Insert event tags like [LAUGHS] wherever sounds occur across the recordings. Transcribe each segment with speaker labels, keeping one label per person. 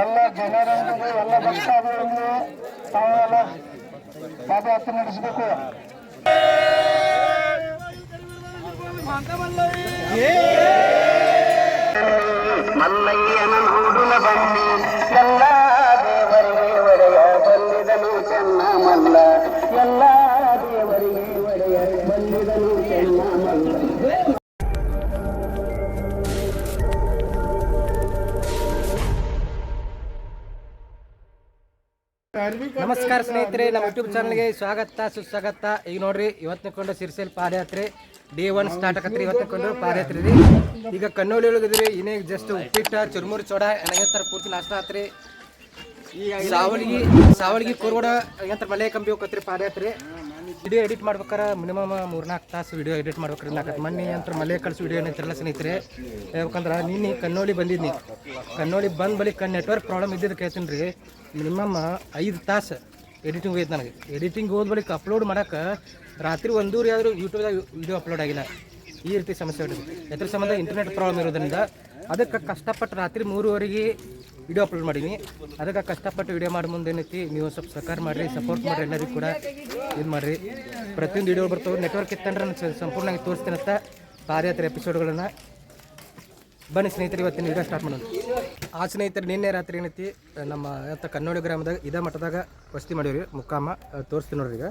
Speaker 1: ಎಲ್ಲ ಜನರೊಂದಿಗೆ ಎಲ್ಲ ಭಕ್ತಾದಿಗಳೊಂದಿಗೆ ತಾವೆಲ್ಲ ಪಾದಯಾತ್ರೆ ನಡೆಸಬೇಕು ಮಲ್ಲಯ್ಯನ ನೋಡುನ ಬನ್ನಿ ಎಲ್ಲ
Speaker 2: ನಮಸ್ಕಾರ ಸ್ನೇಹಿತರೆ ನಮ್ಮ ಯೂಟ್ಯೂಬ್ ಚಾನಲ್ಗೆ ಸ್ವಾಗತ ಸುಸ್ವಾಗತ. ಈಗ ನೋಡ್ರಿ ಇವತ್ತಿನ ಕೊಂಡು ಸಿರ್ಸೆಲ್ ಪಾದಯಾತ್ರೆ ಡೇ ಒನ್ ಸ್ಟಾರ್ಟ್ ಆಗತ್ತೆ ಇವತ್ತಿನ ಕೊಂಡು ಪಾದಯಾತ್ರೆ ರೀ. ಈಗ ಕಣ್ಣೋಳಿ ಒಳಗಿದ್ರಿ ಇನ್ನೇ ಜಸ್ಟ್ ಉಪ್ಪಿಟ್ಟ ಚುರ್ಮುರಿ ಚೋಡ ಏನಂತಾರ ಪೂರ್ತಿ ನಾಷ್ಟ ಆತ್ರಿ. ಸಾವಳಿಗಿ ಸಾವಲ್ಗಿ. ಕೋರ್ಗೋಡ ಏನಂತಾರ ಮಲೆ ಕಂಬಿ ಹೋಗತ್ರಿ ಪಾದಯಾತ್ರೆ. ವಿಡಿಯೋ ಎಡಿಟ್ ಮಾಡ್ಬೇಕಾರ ಮಿನಿಮಮ್ ಮೂರ್ನಾಲ್ಕು ತಾಸು ವಿಡಿಯೋ ಎಡಿಟ್ ನಾಲ್ಕು ಮಣ್ಣಿ ಅಂತ ಮಲೆ ಕಳಿಸಿ ವಿಡಿಯೋ ಏನಂತಾರಲ್ಲ ಸ್ನೇಹಿತರೆ ಯಾಕಂದ್ರೆ ನಿನ್ನೆ ಕನ್ನೋಳಿ ಬಂದಿದ್ನಿ. ಕನ್ನೋಳಿ ಬಂದ ಬಳಿಕ ನೆಟ್ವರ್ಕ್ ಪ್ರಾಬ್ಲಮ್ ಇದ್ದಿದ್ದು ಕೇಳ್ತೀನಿ ರೀ. ಮಿನಿಮಮ್ ಐದು ತಾಸು ಎಡಿಟಿಂಗ್ ಹೋಯ್ತು ನನಗೆ. ಎಡಿಟಿಂಗ್ ಹೋದ ಬಳಿಕ ಅಪ್ಲೋಡ್ ಮಾಡೋಕೆ ರಾತ್ರಿ ಒಂದೂರಿ ಆದರೂ ಯೂಟ್ಯೂಬ್ದಾಗ ವಿಡಿಯೋ ಅಪ್ಲೋಡ್ ಆಗಿಲ್ಲ. ಈ ರೀತಿ ಸಮಸ್ಯೆ ಇಟ್ಟಿದೆ ಎದ್ರ ಸಂಬಂಧ ಇಂಟರ್ನೆಟ್ ಪ್ರಾಬ್ಲಮ್ ಇರೋದ್ರಿಂದ ಅದಕ್ಕೆ ಕಷ್ಟಪಟ್ಟು ರಾತ್ರಿ ಮೂರುವರೆಗೆ ವಿಡಿಯೋ ಅಪ್ಲೋಡ್ ಮಾಡೀನಿ. ಅದಕ್ಕೆ ಕಷ್ಟಪಟ್ಟು ವಿಡಿಯೋ ಮಾಡಿ ಮುಂದೆ ಏನೈತಿ ನೀವು ಸ್ವಲ್ಪ ಸಹಕಾರ ಮಾಡಿರಿ ಸಪೋರ್ಟ್ ಮಾಡಿರಿ ಎಲ್ಲರಿಗೂ ಕೂಡ. ಇದು ಮಾಡಿರಿ. ಪ್ರತಿಯೊಂದು ವಿಡಿಯೋ ಬರ್ತವೆ ನೆಟ್ವರ್ಕ್ ಇತ್ತಂದ್ರೆ ನಾನು ಸಂಪೂರ್ಣವಾಗಿ ಅಂತ ಪಾದಯಾತ್ರೆ ಎಪಿಸೋಡ್ಗಳನ್ನು ಬನ್ನಿ ಸ್ನೇಹಿತರೆ, ಇವತ್ತಿನ ವಿಡಿಯೋ ಸ್ಟಾರ್ಟ್ ಮಾಡೋಣ. ಆ ಸ್ನೇಹಿತರು, ನಿನ್ನೆ ರಾತ್ರಿ ಏನೈತಿ, ನಮ್ಮ ಅಂತ ಕನ್ನೋಡಿ ಗ್ರಾಮದಾಗ, ಇದೇ ಮಠದಾಗ ವಸ್ತಿ ಮಾಡೀವಿ ಮುಕ್ಕಾಮ ತೋರಿಸ್ತೀನಿ ನೋಡ್ರಿ ಈಗ.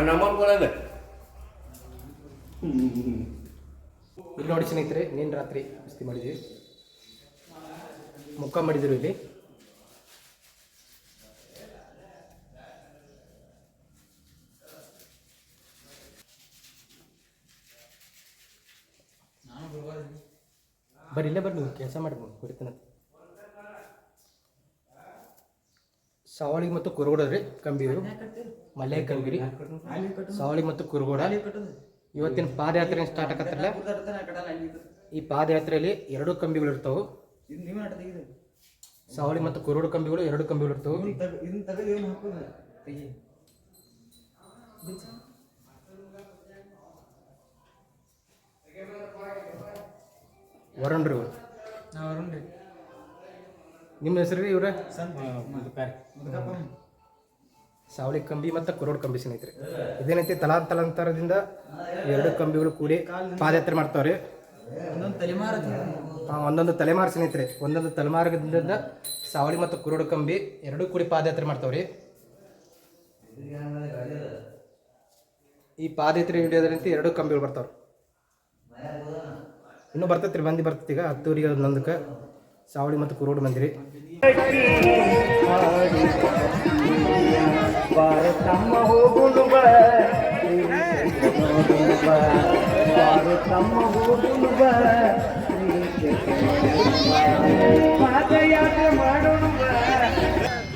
Speaker 3: ನಾನು ನಂಬರ್ ಕೊಡೋದು.
Speaker 2: ಇಲ್ಲಿ ನೋಡಿ ಸ್ನೇಹಿತರೆ, ನೀನು ರಾತ್ರಿ ಅಸ್ತಿ ಮಾಡಿದ್ವಿ. ಮುಖ ಮಾಡಿದ್ರು ಇಲ್ಲಿ. ಬರ್ರಿ ಇಲ್ಲೇ ಬರ್ರಿ ನೀವು ಕೆಲಸ ಮಾಡ್ಬೋದು ಕೊಡ್ತೀನಿ ಸಾವಳಿಗೆ ಮತ್ತು ಕುರುಗೋಡ ರೀ ಕಂಬಿಯವರು ಮಲೆ ಕಂಬಿರಿ. ಸಾವಳಿ ಮತ್ತು ಕುರುಗೋಡ. ಇವತ್ತಿನ ಪಾದಯಾತ್ರೆ ಸ್ಟಾರ್ಟ್ ಆಗತ್ತಲ್ಲ? ಈ ಪಾದಯಾತ್ರೆಯಲ್ಲಿ ಎರಡು ಕಂಬಿಗಳು ಇರ್ತಾವೆ. ಸಾವಳಿ ಮತ್ತು ಕುರುಡ ಕಂಬಿಗಳು ಎರಡು ಕಂಬಿಗಳು ಇರ್ತಾವೆ. ವರುಣ್ ರೀ. ನಿಮ್ಮ ಹೆಸರು ರೀ ಇವ್ರೆ? ಸಾವಳಿ ಕಂಬಿ ಮತ್ತು ಕುರೋಡ್ ಕಂಬಿ ಸ್ನೇಹಿತರೆ. ಇದೇನೈತಿ ತಲಾ ತಲಾಂತರದಿಂದ ಎರಡು ಕಂಬಿಗಳು ಕೂಡಿ ಪಾದಯಾತ್ರೆ ಮಾಡ್ತಾವ್ರಿ. ಹಾಂ ಒಂದೊಂದು ತಲೆಮಾರು ಸ್ನೇಹಿತರೆ. ಒಂದೊಂದು ತಲೆಮಾರ್ಗದಿಂದ ಸಾವಳಿ ಮತ್ತು ಕುರುಡು ಕಂಬಿ ಎರಡೂ ಕೂಡಿ ಪಾದಯಾತ್ರೆ ಮಾಡ್ತಾವ್ರಿ. ಈ ಪಾದಯಾತ್ರೆ ಹಿಡಿಯೋದ್ರಂತ ಎರಡು ಕಂಬಿಗಳು ಬರ್ತಾವ್ರಿ. ಇನ್ನೂ ಬರ್ತೈತ್ರಿ ಬಂದು ಬರ್ತೈತಿ ಈಗ. ಹತ್ತೂರಿಗೆ ಒಂದೊಂದಕ್ಕೆ ಸಾವಳಿ ಮತ್ತು ಕುರುಡು ಮಂದಿರಿ.
Speaker 1: ಭಾರತಮ್ಮ ಹೋಗುದು ಬಾ ಭಾರತಮ್ಮ ಹೋಗುದು ಬಾ ಪಾದಯಾತ್ರೆ ಮಾಡೋಣ ಬಾ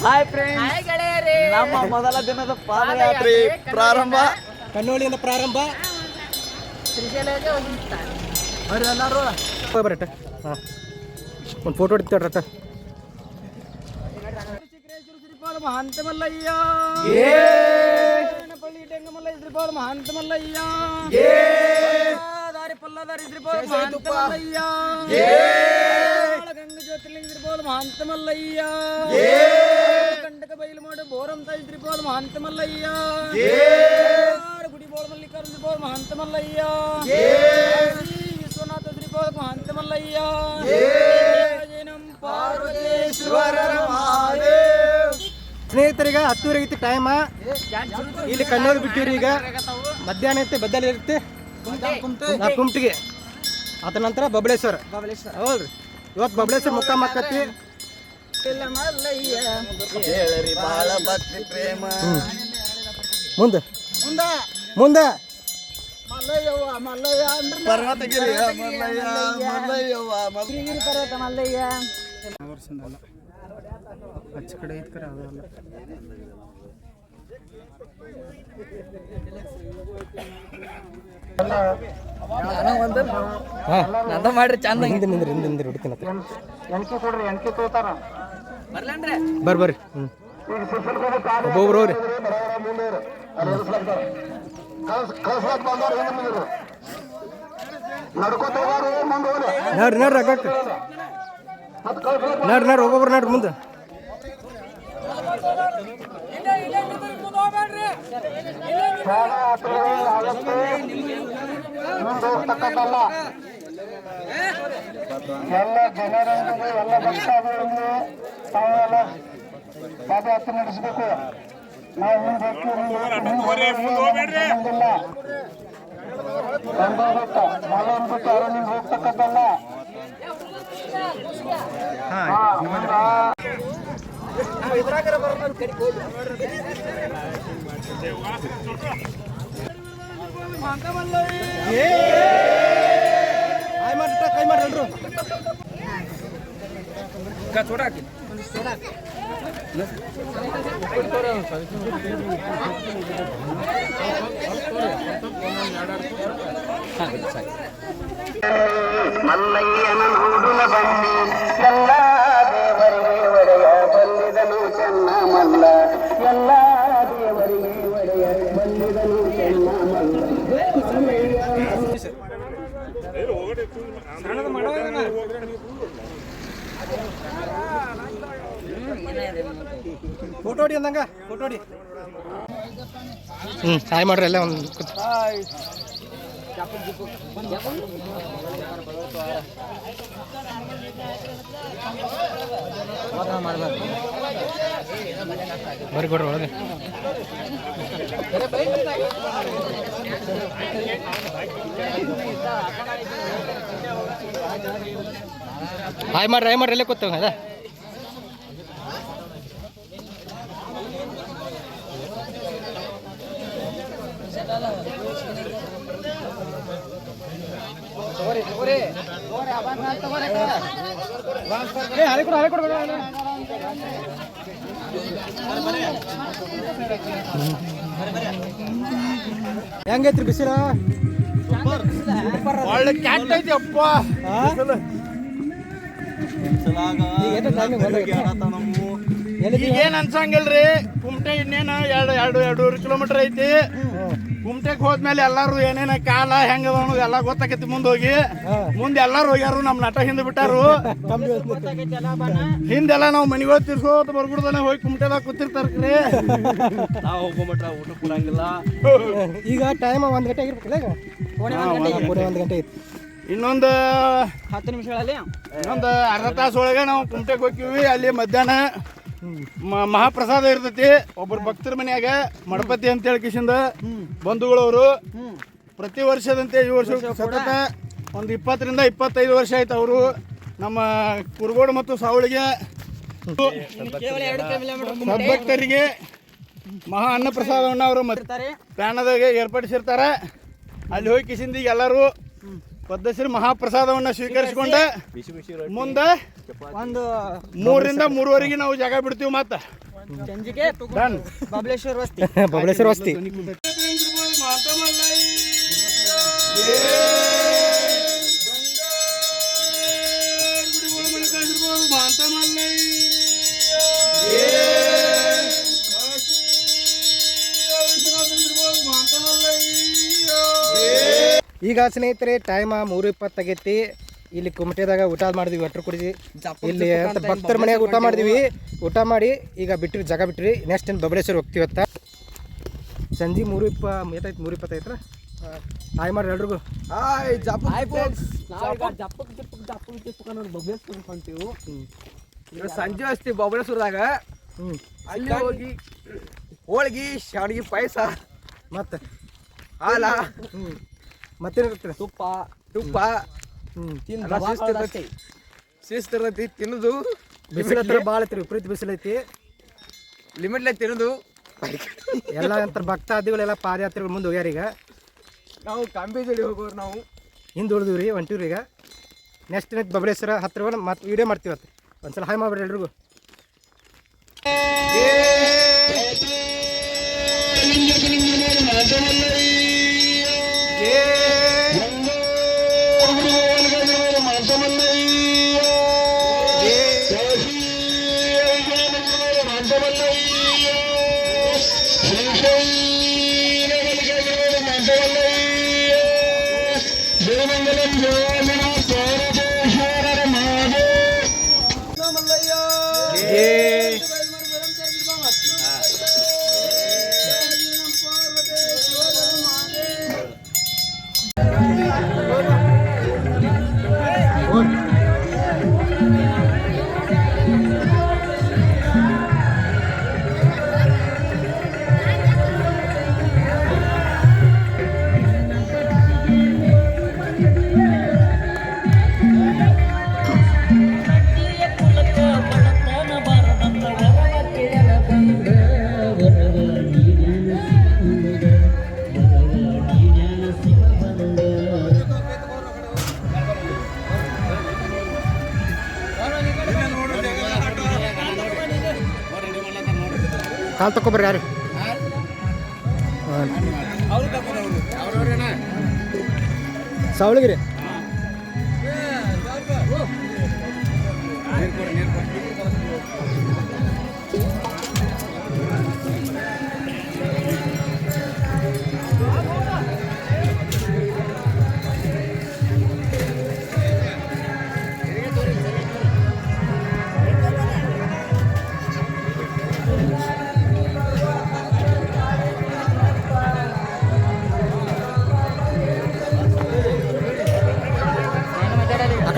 Speaker 4: ಹಾಯ್ ಫ್ರೆಂಡ್ಸ್ ನಮ್ಮ ಮೊದಲ ದಿನದ ಪಾದಯಾತ್ರೆ ಪ್ರಾರಂಭ.
Speaker 2: ಕನ್ನೋಳಿಯಿಂದ ಪ್ರಾರಂಭ.
Speaker 4: ಅವ್ರು ಎಲ್ಲರೂ
Speaker 2: ಬರಟ್ಟ ಹಾಂ. ಒಂದು ಫೋಟೋ ಹೊಡಿತಾಡ್ರಟ್ಟ
Speaker 4: మైసూరు శ్రీపాద మహంత మల్లయ్యా పల్లి టెంగమల్లయ్య శ్రీపాద మహంత మల్లయ్యా దారి పల్లదారి శ్రీపాద మహంత మల్లయ్యా గంగ జ్యోతిర్లింగ శ్రీపాద మహంత మల్లయ్యా కంటక బయలుమాడు బోరం తల్లి శ్రీపాద మహంత మల్లయ్యా గుడి బోడ మల్లికారు శ్రీపాద మహంత
Speaker 2: ಸ್ನೇಹಿತರಿಗೆ ಹತ್ತೂವರೆ ಐತಿ ಟೈಮ ಇಲ್ಲಿ ಕಣ್ಣೂರು ಬಿಟ್ಟಿವ್ರಿ ಈಗ. ಮಧ್ಯಾಹ್ನ ಐತೆ ಬದ್ದಲ್ಲಿ ಇರುತ್ತೆ. ಕುಮ್ಟಿಗೆ ಅದ ನಂತರ ಬಬಳೇಶ್ವರ. ಹೌದ್ರಿ. ಇವತ್ತು ಬಬಳೇಶ್ವರ ಮುಖ ಮಕ್ಕತ್ತಿ
Speaker 4: ಕೇಳರಿ ಬಾಳ ಭಕ್ತಿ ಪ್ರೇಮ
Speaker 2: ಮುಂದೆ. ಮುಂದೆ
Speaker 4: ಮಲ್ಲಯ್ಯವ್ವ ಮಲ್ಲಯ್ಯ.
Speaker 2: ಹಚ್ಚ ಕಡೆ ಐತ್ ಕರೆ ಅದಲ್ಲ
Speaker 4: ನಂದ ಮಾಡ್ರಿ ಚಂದ.
Speaker 2: ಹಿಂದೆ ನಿಂದ್ರಿ ಹಿಂದೆ ನಿಂದ್ರಿ ಹುಡುಕಿನ
Speaker 1: ಎಣ್ಕೆ ಕೊಡ್ರಿ ಎಣ್ಕೆ ತೋತಾರ
Speaker 2: ಬರ್ರಿ ಬರ್ರಿ. ಒಬ್ಬೊಬ್ರು
Speaker 1: మీరు ನಡ್ಕೋತ
Speaker 2: ನಡ್ರಿ ನಡ್ರಿ ನಡ್ರಿ ನಡ್ರಿ ಒಬ್ಬೊಬ್ರು ನಡ್ರಿ ಮುಂದೆ.
Speaker 1: ಪ್ರಾಣ ಅಪಾಯ ಆಗತ್ತೆ ಮುಂದೆ ಹೋಗ್ತಕ್ಕದ್ದಲ್ಲ ಎಲ್ಲ ಜನರೊಂದಿಗೆ ಎಲ್ಲ ಭಕ್ತಾದಿಗಳೊಂದಿಗೆ ತಾವೆಲ್ಲ ಪಾದಯಾತ್ರೆ ನಡೆಸಬೇಕು ನಾವು ಮುಂದೆ ಹೋಗ್ತೀವಿ ಒಂದು ಭಕ್ತ ನಾವೇನ್ ಭಕ್ತ ಯಾರು ನಿಮ್ಗೆ ಹೋಗ್ತಕ್ಕಂಥಲ್ಲ ಹಾ
Speaker 2: ಕೈ ಮಾಡ್ರಿ ಎಲ್ರು
Speaker 1: ಮಲ್ಲಯ್ಯನ ನೋಡುನ ಬನ್ನಿ. ಎಲ್ಲ ಮಲ್ಲ ಎಲ್ಲ ದೇವರಿಗೆ ಒಡೆಯ ಬಂದಿದನು ಚೆನ್ನ ಮಲ್ಲ
Speaker 2: ಫೋಟೋ ಹೊಡಿ ಅಂದಂಗ ಫೋಟೋ ಹೊಡಿ. ಹ್ಞೂ ಸಹಾಯ ಮಾಡ್ರಿ ಎಲ್ಲ ಒಂದು ಬರ್ರಿ ಕೊಡ್ರಿ ಒಳಗೆ. ಹಾಯ್ ಮಾಡ್ರಿ ಹಾಯ್ ಮಾಡ್ರಿ ಎಲ್ಲೇ ಕೂತವ ಅದ ಏ ಹಳೆ ಕೊಡು ಹಳೆ ಕೊಡು ಬೇಡ, ಬೇಡ. ಹೆಂಗೈತ್ರಿ ಬಿಸಿಲ?
Speaker 1: ಒಳ್ಳೆ ಐತಿ ಅಪ್ಪ ಈಗೇನ್ ಅನ್ಸಂಗಿಲ್ರಿ? ಕುಮಟೆ ಇನ್ನೇನು ಎರಡು ಎರಡು ಎರಡೂವರೆ ಕಿಲೋಮೀಟರ್ ಐತಿ. ಕುಮಟೆಗೆ ಹೋದ್ಮೇಲೆ ಎಲ್ಲಾರು ಏನೇನ ಕಾಲ ಹೆಂಗ ಎಲ್ಲ ಗೊತ್ತಾಕೈತಿ ಮುಂದೆ ಹೋಗಿ ಮುಂದೆ ಎಲ್ಲಾರು ಹೋಗ್ಯಾರು ನಮ್ ನಟ ಹಿಂದೆ ಬಿಟ್ಟಾರು. ಹಿಂದೆಲ್ಲ ನಾವು ಮನಿಗಳು ತಿರ್ಸೋತ ಬರ್ಗುಡ್ದಾನೆ ಹೋಗಿ ಕುಮಟೆದಾಗ ಕೂತಿರ್ತಾರ್ರಿ ನಾವು ಹೋಗೋ ಮಟ್ಟ ಊಟ ಕೊಡಂಗಿಲ್ಲ.
Speaker 2: ಈಗ ಟೈಮ್ ಒಂದ್ ಗಂಟೆ ಆಗಿರ್ಬೇಕಲ್ಲ ಈಗ? ಒಂದ್ ಗಂಟೆ ಐತಿ
Speaker 1: ಇನ್ನೊಂದು
Speaker 4: ಹತ್ತು ನಿಮಿಷಗಳಲ್ಲಿ?
Speaker 1: ಇನ್ನೊಂದು ಅರ್ಧ ತಾಸು ಒಳಗೆ ನಾವು ಕುಮಟೆಗೆ ಹೋಗ್ತೀವಿ ಅಲ್ಲಿ ಮಧ್ಯಾಹ್ನ ಮಹಾಪ್ರಸಾದ ಇರ್ತೈತಿ. ಒಬ್ಬರು ಭಕ್ತರ ಮನ್ಯಾಗ ಮಡಪತಿ ಅಂತ ಹೇಳಿ ಕಿಶಿಂದ ಬಂಧುಗಳವರು. ಪ್ರತಿ ವರ್ಷದಂತೆ ಈ ವರ್ಷ ಸತತ ಒಂದು ಇಪ್ಪತ್ತರಿಂದ ಇಪ್ಪತ್ತೈದು ವರ್ಷ ಆಯ್ತು ಅವರು. ನಮ್ಮ ಕುರುಗೋಡು ಮತ್ತು ಸಾವಳಿಗೆ ಸದ್ಭಕ್ತರಿಗೆ ಮಹಾ ಅನ್ನ ಪ್ರಸಾದವನ್ನು ಅವರು ಮತ್ತೆ ಪ್ಯಾನದಾಗ ಏರ್ಪಡಿಸಿರ್ತಾರೆ. ಅಲ್ಲಿ ಹೋಗಿ ಕಿಶಿಂದ ಈಗ ಎಲ್ಲರೂ ಪದ್ಧಶ್ರೀ ಮಹಾಪ್ರಸಾದವನ್ನು ಸ್ವೀಕರಿಸಿಕೊಂಡೆ ಮುಂದೆ
Speaker 4: ಒಂದು
Speaker 1: ಮೂರರಿಂದ ಮೂರುವರೆಗೆ ನಾವು ಜಾಗ ಬಿಡ್ತೀವಿ ಮತ್ತೆ
Speaker 4: ಬಬಲೇಶ್ವರ ವಸ್ತಿ. [LAUGHS]
Speaker 2: ಬಬಲೇಶ್ವರ ವಸ್ತಿ. ಈಗ ಸ್ನೇಹಿತರೆ ಟೈಮ್ ಮೂರು ಇಪ್ಪತ್ತಾಗೈತಿ ಇಲ್ಲಿ ಕುಮಟೆದಾಗ ಊಟ ಮಾಡಿದ್ವಿ ಒಟ್ರು ಕುಡಿದ್ವಿ ಇಲ್ಲಿ ಅಂತ ಭಕ್ತರ ಮನೆಯಾಗ ಊಟ ಮಾಡಿದ್ವಿ. ಊಟ ಮಾಡಿ ಈಗ ಬಿಟ್ರಿ ಜಾಗ ಬಿಟ್ರಿ. ನೆಕ್ಸ್ಟ್ ಏನು ಬಬಳೇಶ್ವರ ಹೋಗ್ತೀವಿ ಅತ್ತ ಸಂಜೆ ಮೂರು ಇಪ್ಪ ಏತಾಯ್ತು ಮೂರು ಇಪ್ಪತ್ತೈತ್ರ ಹಾಯ್ ಮಾಡ್ರಿ ಎಲ್ರಿಗೂ.
Speaker 4: ಹಾಯ್ ಫ್ರೆಂಡ್ಸ್ ಬಬಲೇಶ್ವರ ಹೊಂಟೀವಿ ಈಗ ಸಂಜೆ ಅಷ್ಟೇ ಬಬಲೇಶ್ವರದಾಗ
Speaker 2: ಹ್ಞೂ
Speaker 4: ಅಲ್ಲಿ ಹೋಗಿ ಹೋಳ್ಗಿ ಶಾವಿಗೆ ಪಾಯಸ.
Speaker 2: ಮತ್ತೆ?
Speaker 4: ಹಾಲ.
Speaker 2: ಮತ್ತೇನಿರುತ್ತೆ
Speaker 4: ತುಪ್ಪ. ತುಪ್ಪ.
Speaker 2: ಹ್ಮ್
Speaker 4: ತಿಂದ ಶಿಸ್ತು ತಿನ್ನೋದು
Speaker 2: ಬಿಸಿಲ ಹತ್ರ ಭಾಳ ಐತಿ ವಿಪರೀತ ಬಿಸಿಲೈತಿ.
Speaker 4: ಲಿಮಿಟ್ಲೆ ತಿನ್ನುದು
Speaker 2: ಎಲ್ಲ ನಂತರ ಭಕ್ತಾದಿಗಳೆಲ್ಲ ಪಾದಯಾತ್ರೆಗಳ ಮುಂದೆ ಹೋಗ್ಯಾರೀಗ
Speaker 4: ನಾವು ಕಂಬಿ ಹೋಗೋರು ನಾವು.
Speaker 2: ಹಿಂದೆ ಉಳಿದೀವಿ ರೀ ಹೊಂಟಿವ್ರಿ ಈಗ. ನೆಕ್ಸ್ಟ್ ನೆಕ್ಸ್ಟ್ ಬಬಲೇಶ್ವರ ಹತ್ರ ಮತ್ತೆ ವೀಡಿಯೋ ಮಾಡ್ತೀವಿ ಅತ್ತೆ ಒಂದ್ಸಲ ಹಾಯ್ ಮಾಡ್ಬಿಡ್ರಿ ಎಲ್ರಿಗೂ. সমন্বয়ী ಕಾಲ್ ತಕೊಬರ್ರಿ ಯಾರು? ಸಾವಳಿಗಿರಿ. ಕಡೆ.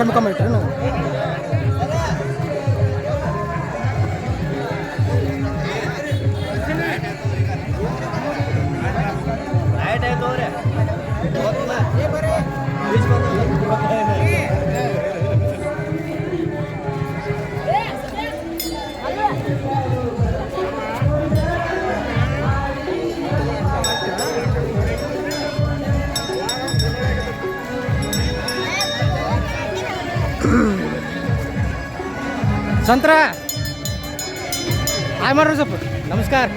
Speaker 2: ಮುಖ ಮಾಡಿಟ್ರಿ ಸಂತ್ರ. ಹಾಯ್ ಮಾಡ್ರಿ ಸ್ವಲ್ಪ ನಮಸ್ಕಾರ.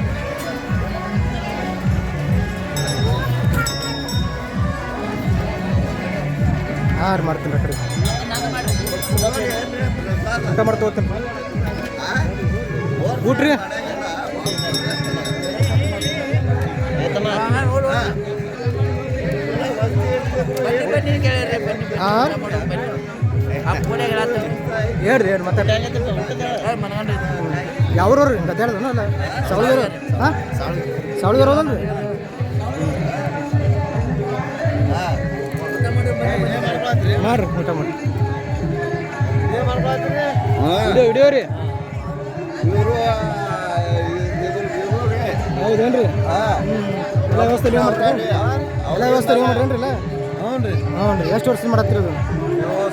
Speaker 2: ಹಾಂ ಮಾಡ್ತೀನಿ ಕಡೆ ಊಟ ಮಾಡ್ತೀನಿ ಹೋಗ್ತೀನಿ. ಊಟ ರೀ ಹಾಂ ಹೇಳ್ರಿ ಏನು ಮತ್ತೆ. ಯಾವ್ರವ್ರಿ? ಗದ್ದಾಡ್ದನ ಅಲ್ಲ? ಸವಳಿಗರ? ಹಾಂ? ಸವಳಿಗರ ಹೋದಲ್ರಿ? ಮಾಡ್ರಿ, ಊಟ ಮಾಡಿ ರೀ. ಹೌದೇನ್ರಿ? ಎಲ್ಲ ವ್ಯವಸ್ಥೆ ನೀವು ಎಲ್ಲ ವ್ಯವಸ್ಥೆ ನೀವು ಮಾಡ್ರೇನ್ರಿ
Speaker 5: ಹ್ಞೂ ರೀ.
Speaker 2: ಹ್ಞೂ ರೀ. ಎಷ್ಟು ವರ್ಷ ಮಾಡತ್ತೀರಿ ಅದು?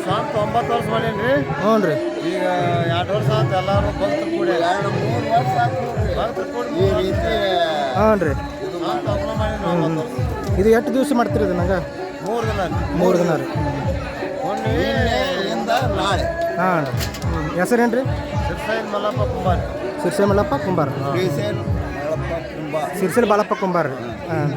Speaker 5: ಸ್ವಂತ ಒಂಬತ್ತು ವರ್ಷ ಮಾಡೀನಿ
Speaker 2: ಹ್ಞೂ ರೀ.
Speaker 5: ಈಗ ಎರಡು ವರ್ಷ ಆಯ್ತು ಎಲ್ಲರೂ ಭಕ್ತರು ಕೂಡಿ. ಎರಡು ಮೂರು ವರ್ಷ ಆಯ್ತು ಭಕ್ತರು ಕೂಡಿ. ಈ ರೀತಿ
Speaker 2: ಹ್ಞೂ ರೀ.
Speaker 5: ಇದು ಸ್ವಂತ ಒಬ್ಬನೇ ಮಾಡೀನಿ ಒಂಬತ್ತು ವರ್ಷ.
Speaker 2: ಇದು ಎಷ್ಟು ದಿವಸ ಮಾಡ್ತೀರಿ ಇದು ನಂಗೆ?
Speaker 5: ಮೂರು ದಿನ ರೀ.
Speaker 2: ಮೂರು ದಿನ ರೀ.
Speaker 5: ನಾಳೆ.
Speaker 2: ಹಾಂ ರೀ. ಹೆಸರೇನು ರೀ
Speaker 5: ಸಿರ್ಸೈನ್ ಮಲ್ಲಪ್ಪ ಕುಂಬಾರ್.
Speaker 2: ಸಿರ್ಸೆ ಮಲ್ಲಪ್ಪ ಕುಂಬಾರ.
Speaker 5: ಮಲ್ಲಪ್ಪ ಕುಂಬಾರ್.
Speaker 2: ಸಿರ್ಸೆಲ್ ಬಾಳಪ್ಪ ಕುಂಬಾರ ರೀ. ಹಾಂ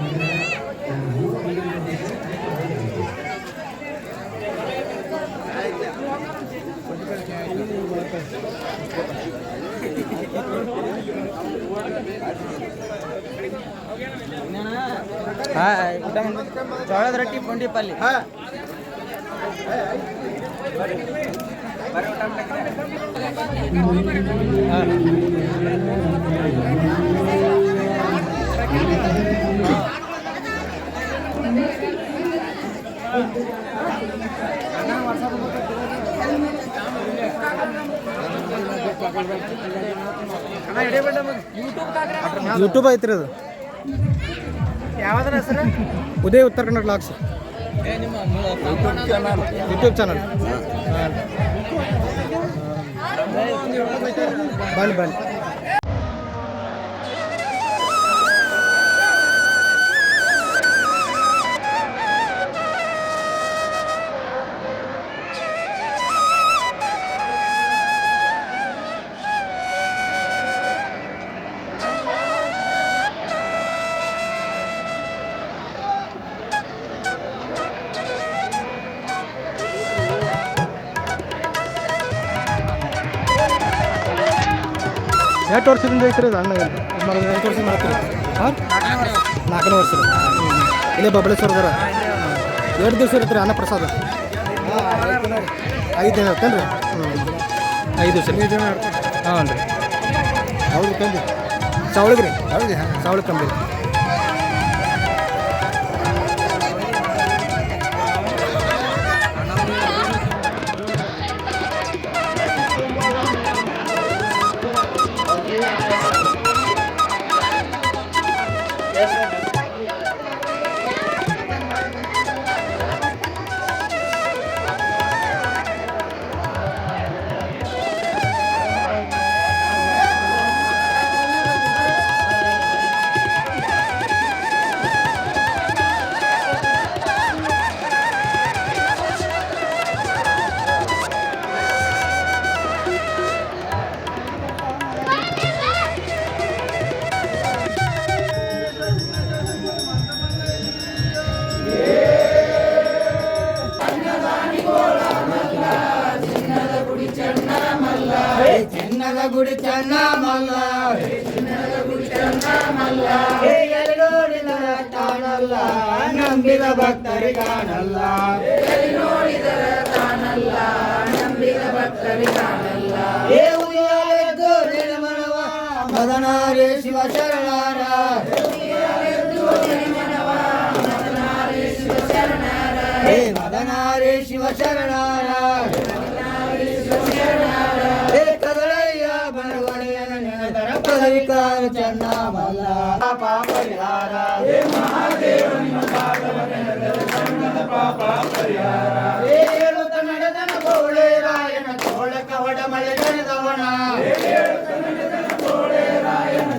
Speaker 4: ಜೋಳದ ರೊಟ್ಟಿ ಪುಂಡಿ ಪಲ್ಲಿ.
Speaker 2: ಯೂಟ್ಯೂಬ್ ಐತ್ರಿ ಅದು.
Speaker 4: ಯಾವ್ದ್ರ ಹೆಸರು?
Speaker 2: ಉದಯ Uttara Kannada LOX YouTube channel ಬನ್ನಿ ಬನ್ನಿ. ಎಷ್ಟು ವರ್ಷದಿಂದ ಐತ್ರಿ ಅದು ಅಣ್ಣ ಎಂಟು ವರ್ಷ ಮಾಡ್ತೀರಿ? ಹಾಂ? ನಾಲ್ಕನೇ ವರ್ಷ. ರೀ ಇಲ್ಲೇ ಬಬಲೇಶ್ವರದರ ಎರಡು ದಿವಸ ಇರುತ್ತೆ ಅನ್ನ ಪ್ರಸಾದ ಐದು ದಿನ ಇರ್ತೇನೆ ರೀ ಹ್ಞೂ ಐದು ದಿನ ಹಾಂ ರೀ
Speaker 5: ಹೌದು ಸವಳಿಗೆ
Speaker 2: ರೀ
Speaker 5: ಹೌದು
Speaker 2: ಸವಳ ಕಂಬಿ
Speaker 4: ಚಿನ್ನದ ಗುಡಿ ಚೆನ್ನ ಮಲ್ಲ ಚಿನ್ನದ ಗುಡಿ ಚೆನ್ನ ಮಲ್ಲ ಎಲ್ಲಿ ನೋಡಿದರ ತಾನಲ್ಲ ನಂಬಿದ ಭಕ್ತರಿ ಕಾಣಲ್ಲ ಎಲ್ಲಿ ನೋಡಿದರ ತಾನಲ್ಲ ನಂಬಿದ ಭಕ್ತರಿ ಕಾಣಲ್ಲ ಏ ಉಯ್ಯಾಲೆದ್ದು ನಿರ್ಮಣವ ಮದನಾರಿ ಶಿವ ಶರಣಾರ ಹೇ ಮದನಾರಿ ಶಿವ ಶರಣಾರ ಹೇ ಕದಳಯ್ಯ ಬಡವಡೆಯನ వికార చన్నామల్ల పాప విహార హే మహాదేవ నిన్న పాదవన దర్శనద పాప పరిహార హే ఏడుత నడదన బోళే రాయన తోళ కవడ మలగన దవన హే ఏడుత నడదన బోళే రాయన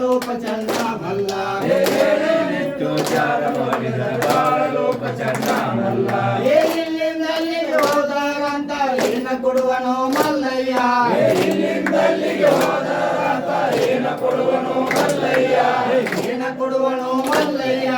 Speaker 4: లోప చన్నామల్ల హే వేళయ నెట్టు ಹೋದಾರಂತ ಏನ ಕೊಡುವನೋ ಮಲ್ಲಯ್ಯ ಏನ ಕೊಡುವನೋ ಮಲ್ಲಯ್ಯ